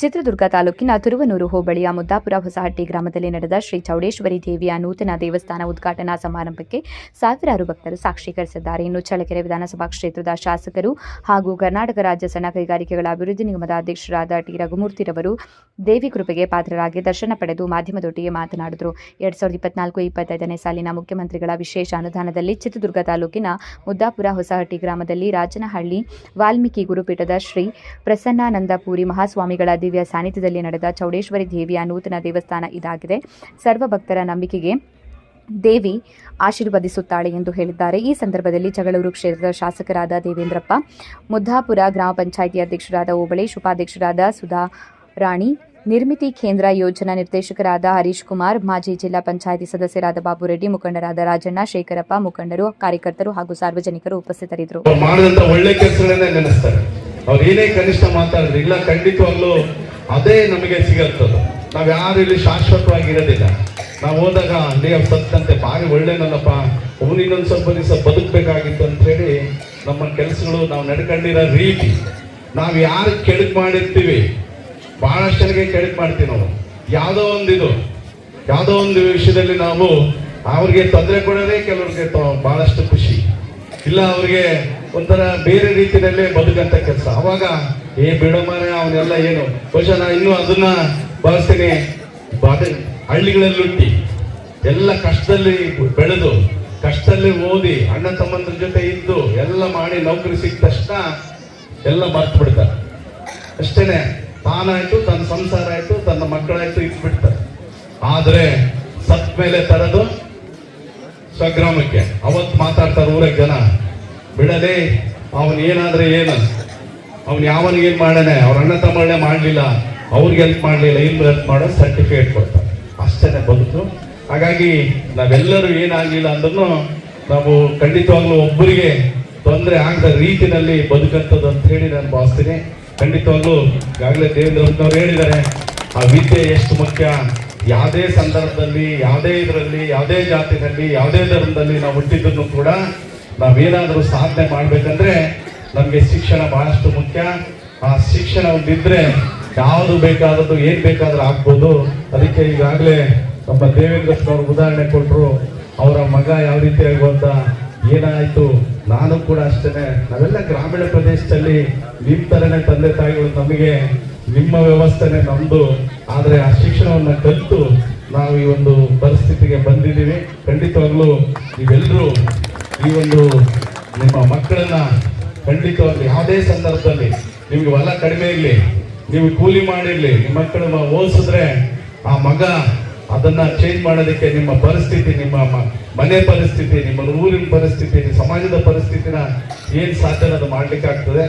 ಚಿತ್ರದುರ್ಗ ತಾಲೂಕಿನ ತುರುವನೂರು ಹೋಬಳಿಯ ಮುದ್ದಾಪುರ ಹೊಸಹಟ್ಟಿ ಗ್ರಾಮದಲ್ಲಿ ನಡೆದ ಶ್ರೀ ಚೌಡೇಶ್ವರಿ ದೇವಿಯ ನೂತನ ದೇವಸ್ಥಾನ ಉದ್ಘಾಟನಾ ಸಮಾರಂಭಕ್ಕೆ ಸಾವಿರಾರು ಭಕ್ತರು ಸಾಕ್ಷೀಕರಿಸಿದ್ದಾರೆ. ಇನ್ನು ಚಳ್ಳಕೆರೆ ವಿಧಾನಸಭಾ ಕ್ಷೇತ್ರದ ಶಾಸಕರು ಹಾಗೂ ಕರ್ನಾಟಕ ರಾಜ್ಯ ಸಣ್ಣ ಕೈಗಾರಿಕೆಗಳ ಅಭಿವೃದ್ಧಿ ನಿಗಮದ ಅಧ್ಯಕ್ಷರಾದ ಟಿ. ರಘುಮೂರ್ತಿರವರು ದೇವಿ ಕೃಪೆಗೆ ಪಾತ್ರರಾಗಿ ದರ್ಶನ ಪಡೆದು ಮಾಧ್ಯಮದೊಟ್ಟಿಗೆ ಮಾತನಾಡಿದರು. ಎರಡ್ ಸಾವಿರದ ಇಪ್ಪತ್ನಾಲ್ಕು ಇಪ್ಪತ್ತೈದನೇ ಸಾಲಿನ ಮುಖ್ಯಮಂತ್ರಿಗಳ ವಿಶೇಷ ಅನುದಾನದಲ್ಲಿ ಚಿತ್ರದುರ್ಗ ತಾಲೂಕಿನ ಮುದ್ದಾಪುರ ಹೊಸಹಟ್ಟಿ ಗ್ರಾಮದಲ್ಲಿ ರಾಜನಹಳ್ಳಿ ವಾಲ್ಮೀಕಿ ಗುರುಪೀಠದ ಶ್ರೀ ಪ್ರಸನ್ನಾನಂದಪುರಿ ಮಹಾಸ್ವಾಮಿಗಳ ದಿವ್ಯ ಸಾನ್ನಿಧ್ಯದಲ್ಲಿ ನಡೆದ ಚೌಡೇಶ್ವರಿ ದೇವಿಯ ನೂತನ ದೇವಸ್ಥಾನ ಇದಾಗಿದೆ. ಸರ್ವ ಭಕ್ತರ ನಂಬಿಕೆಗೆ ದೇವಿ ಆಶೀರ್ವದಿಸುತ್ತಾಳೆ ಎಂದು ಹೇಳಿದ್ದಾರೆ. ಈ ಸಂದರ್ಭದಲ್ಲಿ ಜಗಳೂರು ಕ್ಷೇತ್ರದ ಶಾಸಕರಾದ ದೇವೇಂದ್ರಪ್ಪ, ಮುದ್ದಾಪುರ ಗ್ರಾಮ ಪಂಚಾಯಿತಿ ಅಧ್ಯಕ್ಷರಾದ ಓಬಳೇಶ್, ಉಪಾಧ್ಯಕ್ಷರಾದ ಸುಧಾ ರಾಣಿ, ನಿರ್ಮಿತಿ ಕೇಂದ್ರ ಯೋಜನಾ ನಿರ್ದೇಶಕರಾದ ಹರೀಶ್ ಕುಮಾರ್, ಮಾಜಿ ಜಿಲ್ಲಾ ಪಂಚಾಯಿತಿ ಸದಸ್ಯರಾದ ಬಾಬುರೆಡ್ಡಿ ಮುಖಂಡರಾದ ರಾಜಣ್ಣ, ಶೇಖರಪ್ಪ, ಮುಖಂಡರು, ಕಾರ್ಯಕರ್ತರು ಹಾಗೂ ಸಾರ್ವಜನಿಕರು ಉಪಸ್ಥಿತರಿದ್ದರು. ಅವ್ರು ಏನೇ ಕನಿಷ್ಠ ಮಾತಾಡಿದ್ರು ಇಲ್ಲ, ಖಂಡಿತವಾಗ್ಲೂ ಅದೇ ನಮಗೆ ಸಿಗತ್ತದು ನಾವು ಯಾರು ಇಲ್ಲಿ ಶಾಶ್ವತವಾಗಿರೋದಿಲ್ಲ. ನಾವು ಹೋದಾಗ ಅಲ್ಲಿ ಅವ್ರು ಸತ್ತಂತೆ, ಭಾರಿ ಒಳ್ಳೇನಲ್ಲಪ್ಪ, ಅವನು ಇನ್ನೊಂದು ಸ್ವಲ್ಪ ದಿವಸ ಬದುಕಬೇಕಾಗಿತ್ತು ಅಂತ ಹೇಳಿ ನಮ್ಮ ಕೆಲಸಗಳು ನಾವು ನಡ್ಕೊಂಡಿರೋ ರೀತಿ. ನಾವು ಯಾರು ಕೆಡಕ್ ಮಾಡಿರ್ತೀವಿ? ಬಹಳಷ್ಟು ಜನಕ್ಕೆ ಕೆಡಕ್ ಮಾಡ್ತೀವಿ ನಾವು. ಯಾವುದೋ ಒಂದು ಇದು ಯಾವುದೋ ಒಂದು ವಿಷಯದಲ್ಲಿ ನಾವು ಅವ್ರಿಗೆ ತೊಂದರೆ ಕೊಡೋದೇ ಕೆಲವ್ರಿಗೆ ಭಾಳಷ್ಟು ಖುಷಿ. ಇಲ್ಲ, ಅವ್ರಿಗೆ ಒಂಥರ ಬೇರೆ ರೀತಿಯಲ್ಲೇ ಬದುಕಂತ ಕೆಲಸ. ಅವಾಗ, ಏ ಬಿಡಮಾರ ಅವನ್ನೆಲ್ಲ ಏನು, ಬಹುಶಃ ನಾ ಇನ್ನೂ ಅದನ್ನ ಬಳಸ್ತೀನಿ ಬಾದೆ ಹಳ್ಳಿಗಳಲ್ಲಿ ಹುಟ್ಟಿ, ಎಲ್ಲ ಕಷ್ಟದಲ್ಲಿ ಬೆಳೆದು, ಕಷ್ಟದಲ್ಲಿ ಓದಿ, ಅಣ್ಣ ತಮ್ಮಂದ್ರ ಜೊತೆ ಇದ್ದು, ಎಲ್ಲ ಮಾಡಿ ನೌಕರಿ ಸಿಕ್ಕ ತಕ್ಷಣ ಎಲ್ಲ ಮರ್ತು ಬಿಡ್ತಾರೆ. ಅಷ್ಟೇನೆ, ತಾನಾಯ್ತು, ತನ್ನ ಸಂಸಾರ ಆಯ್ತು, ತನ್ನ ಮಕ್ಕಳಾಯ್ತು ಇಟ್ಬಿಡ್ತಾರೆ ಆದ್ರೆ ಸತ್ ಮೇಲೆ ತರದು ಸ್ವಗ್ರಾಮಕ್ಕೆ ಅವತ್ತು ಮಾತಾಡ್ತಾರೆ ಊರಾಗ ಜನ. ಬಿಡಲೇ, ಅವನ್ ಏನಾದ್ರೆ ಏನು? ಅವನು ಯಾವನಿಗೇನು ಏನ್ ಮಾಡಾನೆ ಅವ್ರ ಅಣ್ಣ ತಮ್ಮಗಳೇ ಮಾಡಲಿಲ್ಲ. ಅವ್ರಿಗೆ ಹೆಲ್ಪ್ ಮಾಡಲಿಲ್ಲ. ಇನ್ನು ಹೆಲ್ಪ್ ಮಾಡೋ ಸರ್ಟಿಫಿಕೇಟ್ ಕೊಡ್ತಾರೆ. ಅಷ್ಟೇನೆ ಬದುಕು ಹಾಗಾಗಿ ನಾವೆಲ್ಲರೂ ಏನಾಗಲಿಲ್ಲ ಅಂದ್ರೂ ನಾವು ಖಂಡಿತವಾಗ್ಲೂ ಒಬ್ಬರಿಗೆ ತೊಂದರೆ ಆಗದ ರೀತಿಯಲ್ಲಿ ಬದುಕಂಥದ್ದು ಅಂತ ಹೇಳಿ ನಾನು ಭಾವಿಸ್ತೀನಿ. ಖಂಡಿತವಾಗ್ಲೂ ಈಗಾಗಲೇ ದೇವೇಂದ್ರ ಹೇಳಿದ್ದಾರೆ ಆ ವಿದ್ಯೆ ಎಷ್ಟು ಮುಖ್ಯ? ಯಾವುದೇ ಸಂದರ್ಭದಲ್ಲಿ, ಯಾವುದೇ ಇದರಲ್ಲಿ, ಯಾವುದೇ ಜಾತಿನಲ್ಲಿ, ಯಾವುದೇ ಧರ್ಮದಲ್ಲಿ ನಾವು ಹುಟ್ಟಿದ್ದನ್ನು ಕೂಡ ನಾವೇನಾದರೂ ಸಾಧನೆ ಮಾಡಬೇಕಂದ್ರೆ ನಮಗೆ ಶಿಕ್ಷಣ ಬಹಳಷ್ಟು ಮುಖ್ಯ. ಆ ಶಿಕ್ಷಣ ಒಂದಿದ್ರೆ ಯಾವುದು ಬೇಕಾದದ್ದು, ಏನು ಬೇಕಾದರೂ ಆಗ್ಬೋದು. ಅದಕ್ಕೆ ಈಗಾಗಲೇ ನಮ್ಮ ದೇವೇಂದ್ರಪ್ಪನವ್ರು ಉದಾಹರಣೆ ಕೊಟ್ಟರು ಅವರ ಮಗ ಯಾವ ರೀತಿ ಆಗುವಂತ ಏನಾಯ್ತು? ನಾನು ಕೂಡ ಅಷ್ಟೇ ನಾವೆಲ್ಲ ಗ್ರಾಮೀಣ ಪ್ರದೇಶದಲ್ಲಿ ನಿಮ್ಮ ಥರನೇ ತಂದೆ ತಾಯಿಗಳು ನಮಗೆ ನಿಮ್ಮ ವ್ಯವಸ್ಥೆನೇ ನಮ್ದು. ಆದ್ರೆ ಆ ಶಿಕ್ಷಣವನ್ನು ಕಲಿತು ನಾವು ಈ ಒಂದು ಪರಿಸ್ಥಿತಿಗೆ ಬಂದಿದ್ದೀವಿ. ಖಂಡಿತವಾಗ್ಲೂ ನೀವೆಲ್ಲರೂ ಈ ಒಂದು ನಿಮ್ಮ ಮಕ್ಕಳನ್ನ ಖಂಡಿತವಾಗ್ಲೂ ಯಾವುದೇ ಸಂದರ್ಭದಲ್ಲಿ ನಿಮ್ಗೆ ಹೊಲ ಕಡಿಮೆ ಇರಲಿ, ನೀವು ಕೂಲಿ ಮಾಡಿರಲಿ, ನಿಮ್ಮ ಮಕ್ಕಳನ್ನ ಓದಿಸಿದ್ರೆ ಆ ಮಗ ಅದನ್ನ ಚೇಂಜ್ ಮಾಡೋದಕ್ಕೆ ನಿಮ್ಮ ಪರಿಸ್ಥಿತಿ, ನಿಮ್ಮ ಮನೆ ಪರಿಸ್ಥಿತಿ, ನಿಮ್ಮ ಊರಿನ ಪರಿಸ್ಥಿತಿ, ನಿಮ್ಮ ಸಮಾಜದ ಪರಿಸ್ಥಿತಿನ ಏನ್ ಸಾಧ್ಯ ಅದು ಮಾಡ್ಲಿಕ್ಕೆ ಆಗ್ತದೆ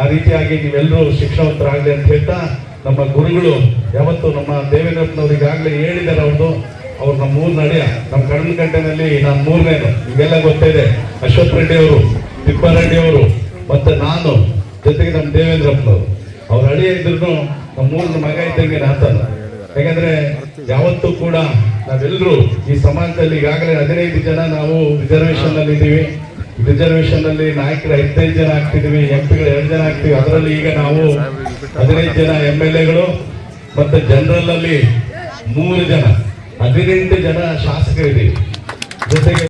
ಆ ರೀತಿಯಾಗಿ ನೀವೆಲ್ಲರೂ ಶಿಕ್ಷಣವಂತರಾಗಲಿ ಅಂತ ಹೇಳ್ತಾ ನಮ್ಮ ಗುರುಗಳು ಯಾವತ್ತು ನಮ್ಮ ದೇವೇಂದ್ರಪ್ಪನವ್ರು ಈಗಾಗಲೇ ಹೇಳಿದ್ದಾರೆ ಅವ್ರದ್ದು. ಅವ್ರು ನಮ್ಮ ಮೂರು ನಡೆಯ ನಮ್ಮ ಕಡಲ ಗಂಟೆನಲ್ಲಿ ನಾನು ಮೂರನೇನು, ನಿಮಗೆಲ್ಲ ಗೊತ್ತಿದೆ. ಅಶ್ವಥ್ ರೆಡ್ಡಿ ಅವರು, ತಿಪ್ಪಾರೆಡ್ಡಿ ಅವರು, ಮತ್ತೆ ನಾನು, ಜೊತೆಗೆ ನಮ್ಮ ದೇವೇಂದ್ರಪ್ಪನವರು ಅವ್ರ. ಅಳಿಯ ಇದ್ರು ನಮ್ಮ ಮೂರನ ಮಗ ಇದ್ದಂಗೆ ನಾತಲ್ಲ ಯಾಕಂದ್ರೆ ಯಾವತ್ತೂ ಕೂಡ ನಾವೆಲ್ಲರೂ ಈ ಸಮಾಜದಲ್ಲಿ ಈಗಾಗಲೇ ಹದಿನೈದು ಜನ ನಾವು ರಿಸರ್ವೇಷನ್ ಇದ್ದೀವಿ ರಿಸರ್ವೇಶನ್ ಅಲ್ಲಿ ನಾಯಕರು ಹದಿನೈದು ಜನ ಆಗ್ತಿದ್ದೀವಿ ಎಂ ಪಿಗಳು ಎರಡು ಜನ ಆಗ್ತೀವಿ. ಅದರಲ್ಲಿ ಈಗ ನಾವು ಹದಿನೈದು ಜನ ಎಂ ಎಲ್ ಎಗಳು ಮತ್ತೆ ಜನರಲ್ ಅಲ್ಲಿ ಮೂರು ಜನ, ಹದಿನೆಂಟು ಜನ ಶಾಸಕರಿದ್ದೀವಿ. ಜೊತೆಗೆ